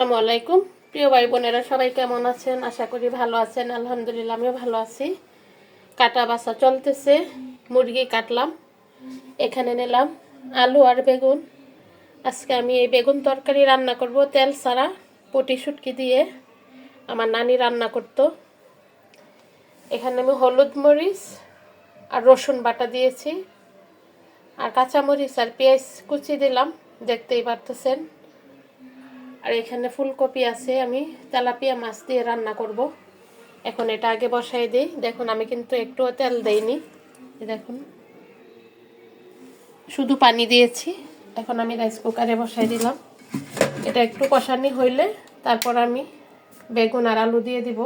আসসালামু আলাইকুম। প্রিয় ভাই বোনেরা, সবাই কেমন আছেন? আশা করি ভালো আছেন। আলহামদুলিল্লাহ, আমিও ভালো আছি। কাটা বাসা চলতেছে, মুরগি কাটলাম, এখানে নিলাম আলু আর বেগুন। আজকে আমি এই বেগুন তরকারি রান্না করব, তেল ছাড়া, পটি শুটকি দিয়ে। আমার নানি রান্না করতো। এখানে আমি হলুদ মরিচ আর রসুন বাটা দিয়েছি। আর কাঁচামরিচ আর পেঁয়াজ কুচি দিলাম, দেখতেই পারতেছেন। আর এখানে ফুলকপি আছে, আমি তেলাপিয়া মাছ দিয়ে রান্না করব। এখন এটা আগে বসাই দিই। দেখুন, আমি কিন্তু একটুও তেল দেইনি। দেখুন। শুধু পানি দিয়েছি। এখন আমি রাইস কুকারে বসাই দিলাম। এটা একটু কষানি হইলে তারপর আমি বেগুন আর আলু দিয়ে দিব।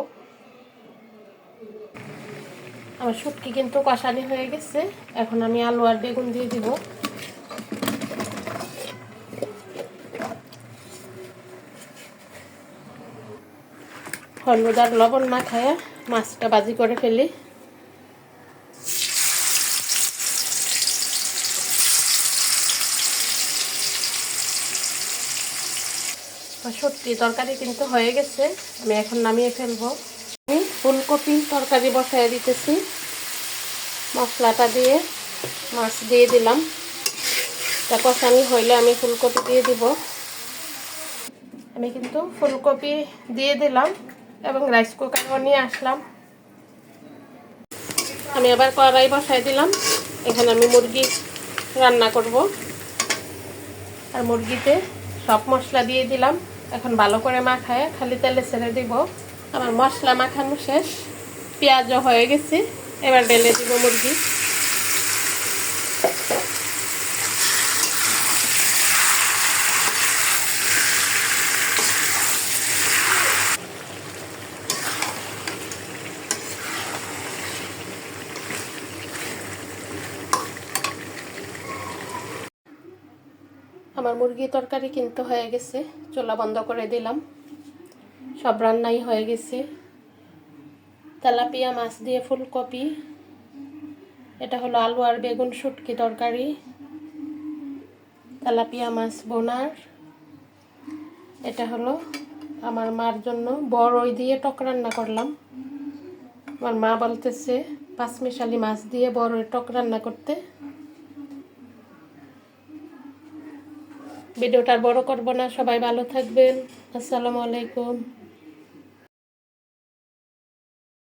আমার শুটকি কিন্তু কষানি হয়ে গেছে। এখন আমি আলু আর বেগুন দিয়ে দিব। হলুদ আর লবণ মাখায় মাছটা বাজি করে ফেলি। সত্যি, তরকারি কিন্তু হয়ে গেছে, আমি এখন নামিয়ে ফেলব। আমি ফুলকপি তরকারি বসাই দিতেছি। মশলাটা দিয়ে মাছ দিয়ে দিলাম। তা কষানি হইলে আমি ফুলকপি দিয়ে দিব। আমি কিন্তু ফুলকপি দিয়ে দিলাম। এবং রাইস কুকারও নিয়ে আসলাম। আমি আবার কড়াই বসাই দিলাম। এখানে আমি মুরগি রান্না করব। আর মুরগিতে সব মশলা দিয়ে দিলাম। এখন ভালো করে মাখায় খালি তেলে ছেড়ে দিব। আমার মশলা মাখানো শেষ। পেঁয়াজও হয়ে গেছে। এবার ঢেলে দিব মুরগি। আমার মুরগি তরকারি কিন্তু হয়ে গেছে। চোলা বন্ধ করে দিলাম। সব রান্নাই হয়ে গেছে। তেলাপিয়া, মাছ দিয়ে ফুলকপি। এটা হলো আলু আর বেগুন শুটকি তরকারি। তেলাপিয়া, মাছ বোনার এটা হলো আমার মার জন্য। বড়ই দিয়ে টক রান্না করলাম। আমার মা বলতেছে, পাঁচমিশালি মাছ দিয়ে বড়ই টক রান্না করতে। ভিডিওটা বড় করব না। সবাই ভালো থাকবেন। আসসালামু আলাইকুম।